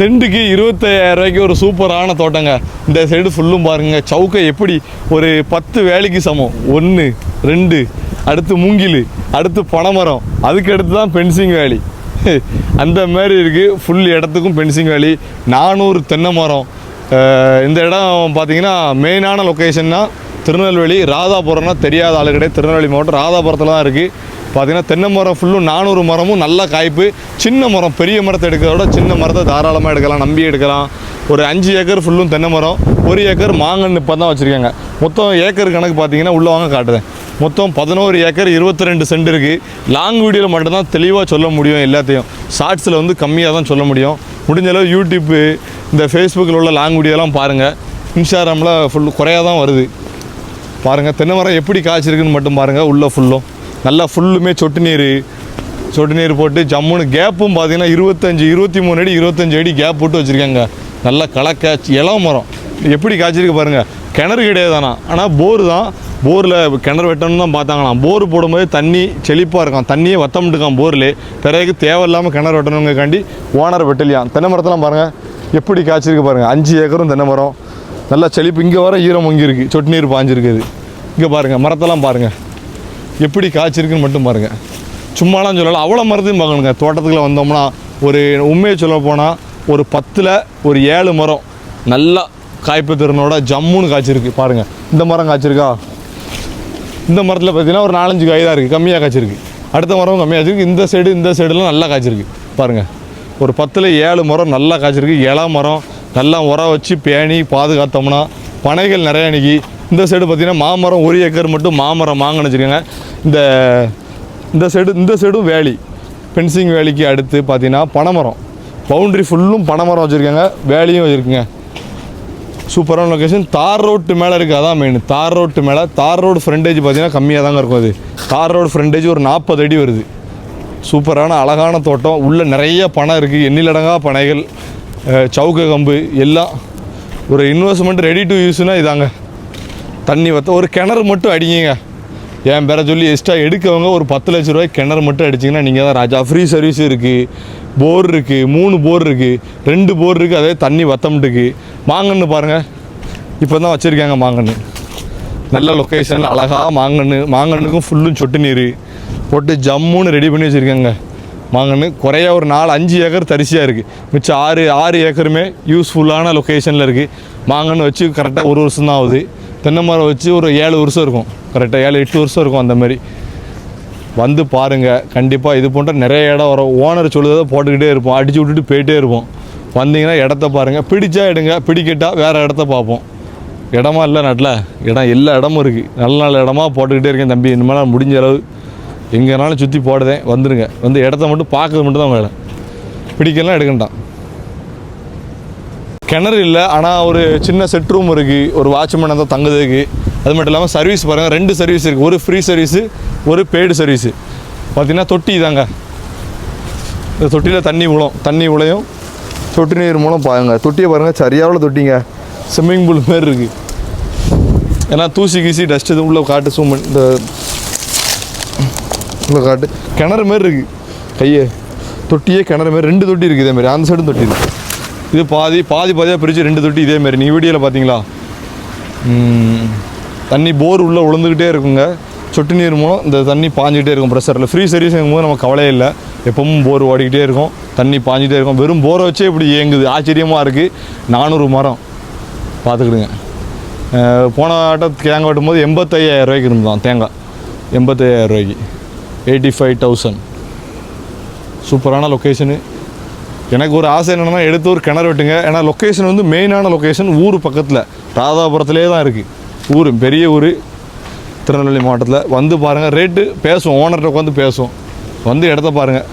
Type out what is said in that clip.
சென்ட்டுக்கு இருபத்தாயிரம் ரூபாய்க்கு ஒரு சூப்பரான தோட்டங்க. இந்த சைடு ஃபுல்லும் பாருங்க. சவுக்கை எப்படி? ஒரு பத்து வேலைக்கு சமம். ஒன்று ரெண்டு அடுத்து மூங்கில் அடுத்து பனைமரம். அதுக்கு அடுத்து தான் பென்சிங் வேலி. அந்த மாதிரி இருக்குது ஃபுல் இடத்துக்கும் பென்சிங் வேலி. நானூறு தென்னை மரம். இந்த இடம் பார்த்திங்கன்னா மெயினான லொக்கேஷன்னா திருநெல்வேலி ராதாபுரம்னா தெரியாத ஆளு கிடையாது. திருநெல்வேலி மாவட்டம் ராதாபுரத்தில் தான் இருக்குது பார்த்திங்கன்னா தென்னை மரம் ஃபுல்லும் நானூறு மரமும் நல்ல காய்ப்பு. சின்ன மரம் பெரிய மரத்தை எடுக்கிறத விட சின்ன மரத்தை தாராளமாக எடுக்கலாம் நம்பி எடுக்கலாம். ஒரு அஞ்சு ஏக்கர் ஃபுல்லும் தென்னை மரம் ஒரு ஏக்கர் மாங்கன்று இப்போ தான் வச்சுருக்காங்க. மொத்தம் ஏக்கர் கணக்கு பார்த்தீங்கன்னா உள்ளே வாங்க காட்டுதேன் மொத்தம் பதினோரு ஏக்கர் இருபத்தி ரெண்டு சென்ட் இருக்குது லாங் வீடியோவில் மட்டும்தான் தெளிவாக சொல்ல முடியும் எல்லாத்தையும். ஷார்ட்ஸில் வந்து கம்மியாக தான் சொல்ல முடியும். முடிஞ்சளவு யூடியூப்பு இந்த ஃபேஸ்புக்கில் உள்ள லாங் வீடியோலாம் பாருங்கள் இன்ஸ்டாகிராமில் ஃபுல் குறையாக தான் வருது. பாருங்கள் தென்னை மரம் எப்படி காய்ச்சிருக்குன்னு மட்டும் பாருங்கள் உள்ளே ஃபுல்லும் நல்லா ஃபுல்லுமே சொட்டு நீர். சொட்டு நீர் போட்டு ஜம்முன்னு கேப்பும் பார்த்தீங்கன்னா இருபத்தஞ்சி இருபத்தி மூணு அடி இருபத்தஞ்சி அடி கேப் போட்டு வச்சுருக்காங்க. நல்லா கலக்க இளம் மரம். எப்படி காய்ச்சிருக்கு பாருங்கள் கிணறு கிடையாதானா ஆனால் போர் தான். போரில் கிணறு வெட்டணும்னு தான் பார்த்தாங்களாம். போர் போடும்போது தண்ணி செழிப்பாக இருக்கும். தண்ணியே வத்தமிட்டுக்கான் போரில். பிறகு தேவையில்லாமல் கிணறு வெட்டணுங்கக்காண்டி ஓனர் வெட்டலையாம். தென்னை மரத்தெல்லாம் பாருங்கள் எப்படி காய்ச்சிருக்கு பாருங்கள் அஞ்சு ஏக்கரும் தென்னை மரம். நல்லா செழிப்பு. இங்கே வர ஈரம் இங்கே இருக்குது சொட்டு நீர் பாஞ்சிருக்குது. இங்கே பாருங்கள் மரத்தெல்லாம் பாருங்கள் எப்படி காய்ச்சிருக்குன்னு மட்டும் பாருங்கள் சும்மாலாம் சொல்லலாம் அவ்வளோ மரத்தையும் பார்க்கணுங்க. தோட்டத்துக்குள்ள வந்தோம்னா ஒரு உண்மையை சொல்ல போனால் ஒரு பத்தில் ஒரு ஏழு மரம் நல்லா காய்ப்பு திறனோட ஜம்முன்னு காய்ச்சிருக்கு. பாருங்கள் இந்த மரம் காய்ச்சிருக்கா? இந்த மரத்தில் பார்த்தீங்கன்னா ஒரு நாலஞ்சு காய் தான் இருக்குது கம்மியாக காய்ச்சிருக்கு. அடுத்த மரம் கம்மியாக காய்ச்சிருக்கு. இந்த சைடு இந்த சைடுலாம் நல்லா காய்ச்சிருக்கு. பாருங்கள் ஒரு பத்தில் ஏழு மரம் நல்லா காய்ச்சிருக்கு. இள மரம் நல்லா உரம் வச்சு பேணி பாதுகாத்தோம்னா பனைகள் நிறைய நிற்கி இந்த சைடு பார்த்தீங்கன்னா மாமரம் ஒரு ஏக்கர் மட்டும் மாமரம் மாங்கன்னு வச்சுருக்காங்க. இந்த இந்த சைடு இந்த சைடும் வேலி பென்சிங் வேலிக்கு அடுத்து பார்த்திங்கன்னா பனைமரம். பவுண்ட்ரி ஃபுல்லும் பனைமரம் வச்சுருக்காங்க வேலியும் வச்சுருக்குங்க. சூப்பரான லொக்கேஷன் தார் ரோட்டு மேலே இருக்குது அதான் மெயின் தார் ரோட்டு மேலே தார் ரோடு ஃப்ரண்டேஜ் பார்த்தீங்கன்னா கம்மியாக தாங்க இருக்கும் அது. தார் ரோடு ஃப்ரண்டேஜ் ஒரு நாற்பது அடி வருது. சூப்பரான அழகான தோட்டம். உள்ளே நிறைய பனை இருக்குது எண்ணிலடங்கா பனைகள். சவுக்க கம்பு எல்லாம் ஒரு இன்வெஸ்ட்மெண்ட் ரெடி டு யூஸ்னால் இதாங்க. தண்ணி வத்த ஒரு கிணறு மட்டும் அடிங்க என் பேரை சொல்லி எக்ஸ்ட்ரா எடுக்கவங்க ஒரு பத்து லட்ச ரூபாய் கிணறு மட்டும் அடிச்சிங்கன்னா நீங்கள் தான் ராஜா. ஃப்ரீ சர்வீஸ் இருக்குது போர் இருக்குது மூணு போர் இருக்குது ரெண்டு போர் இருக்குது அதே தண்ணி வத்தம்ட்டுக்கு. மாங்கன்று பாருங்கள் இப்போ தான் வச்சுருக்காங்க மாங்கன்று நல்ல லொக்கேஷன் அழகாக மாங்கன்று மாங்கன்னுக்கும் ஃபுல்லும் சொட்டு நீர். போட்டு ஜம்முன்னு ரெடி பண்ணி வச்சுருக்காங்க. மாங்கன்னு குறைய ஒரு நாலு அஞ்சு ஏக்கர் தரிசியாக இருக்குது மிச்சம் ஆறு ஆறு ஏக்கருமே யூஸ்ஃபுல்லான லொக்கேஷனில் இருக்குது மாங்கன்னு வச்சு கரெக்டாக ஒரு வருஷம் தான் ஆகுது. தென்னை மரம் வச்சு ஒரு ஏழு வருஷம் இருக்கும். கரெக்டாக ஏழு எட்டு வருஷம் இருக்கும் அந்த மாதிரி. வந்து பாருங்கள் கண்டிப்பாக இது போன்ற நிறைய இடம் வரும். ஓனர் சொல்லுறதை போட்டுக்கிட்டே இருப்போம். அடிச்சு விட்டுட்டு போயிட்டே இருப்போம். வந்தீங்கன்னா இடத்த பாருங்கள் பிடிச்சா எடுங்க பிடிக்கிட்டா வேறு இடத்த பார்ப்போம். இடமா இல்லை நட்டில் இடம் எல்லா இடமும் இருக்குது நல்ல நல்ல இடமா போட்டுக்கிட்டே இருக்கேன் தம்பி. இனிமேல் முடிஞ்ச அளவு எங்கேனாலும் சுற்றி போடுதேன் வந்துடுங்க வந்து இடத்த மட்டும் பார்க்கறது மட்டும் தான் வேலை. பிடிக்கலாம் எடுக்கண்டாம். கிணறு இல்லை ஆனால் ஒரு சின்ன செட் ரூம் இருக்குது ஒரு வாட்ச்மேன் தான் தங்குறதுக்கு. அது மட்டும் இல்லாமல் சர்வீஸ் பாருங்கள் ரெண்டு சர்வீஸ் இருக்குது ஒரு ஃப்ரீ சர்வீஸு ஒரு பெய்டு சர்வீஸு பார்த்திங்கன்னா தொட்டி தாங்க இந்த தொட்டியில் தண்ணி உழும். தண்ணி உழையும். தொட்டி நீர் மூலம் பாருங்க. தொட்டியை பாருங்கள் சரியாவில் தொட்டிங்க. ஸ்விம்மிங் பூல் மாதிரி இருக்குது ஏன்னா தூசி கீசி டஸ்ட்டு இது உள்ள காட்டு சூம் இந்த உள்ள காட்டு. கிணறு மாரி இருக்குது கையே தொட்டியே கிணறு மாரி ரெண்டு தொட்டி இருக்குது இதே அந்த சைடும் தொட்டி இருக்குது இது பாதி பாதி பாதியாக பிரித்து ரெண்டு தொட்டி இதேமாரி நீ நீங்கள் வீடியோவில் பார்த்தீங்களா தண்ணி போர் உள்ளே உளுந்துக்கிட்டே இருக்குங்க. சொட்டு நீர் மூலம் இந்த தண்ணி பாஞ்சிக்கிட்டே இருக்கும் ப்ரெஷரில் ஃப்ரீ சர்வீஸுங்கும் போது நமக்கு கவலையே இல்லை. எப்பவும் போர் ஓடிக்கிட்டே இருக்கும். தண்ணி பாஞ்சிட்டே இருக்கும். வெறும் போரை வச்சே இப்படி இயங்குது. ஆச்சரியமாக இருக்குது நானூறு மரம். பார்த்துக்கிடுங்க போன ஆட்டம் தேங்காய் வெட்டும் போது எண்பத்தையாயிரம் ரூபாய்க்கு இருந்தான் தேங்காய். எண்பத்தையாயிரம் ரூபாய்க்கு. எயிட்டி ஃபைவ் தௌசண்ட் சூப்பரான லொக்கேஷனு எனக்கு ஒரு ஆசை என்னென்னா எடுத்து ஒரு கிணறு வெட்டுங்க. ஏன்னா லொக்கேஷன் வந்து மெயினான லொக்கேஷன் ஊர் பக்கத்தில். ராதாபுரத்துலேயே தான் இருக்குது ஊர் பெரிய ஊர். திருநெல்வேலி மாவட்டத்தில். வந்து பாருங்கள் ரேட்டு பேசுவோம். ஓனர்கிட்ட உட்காந்து பேசுவோம். வந்து இடத்த பாருங்கள்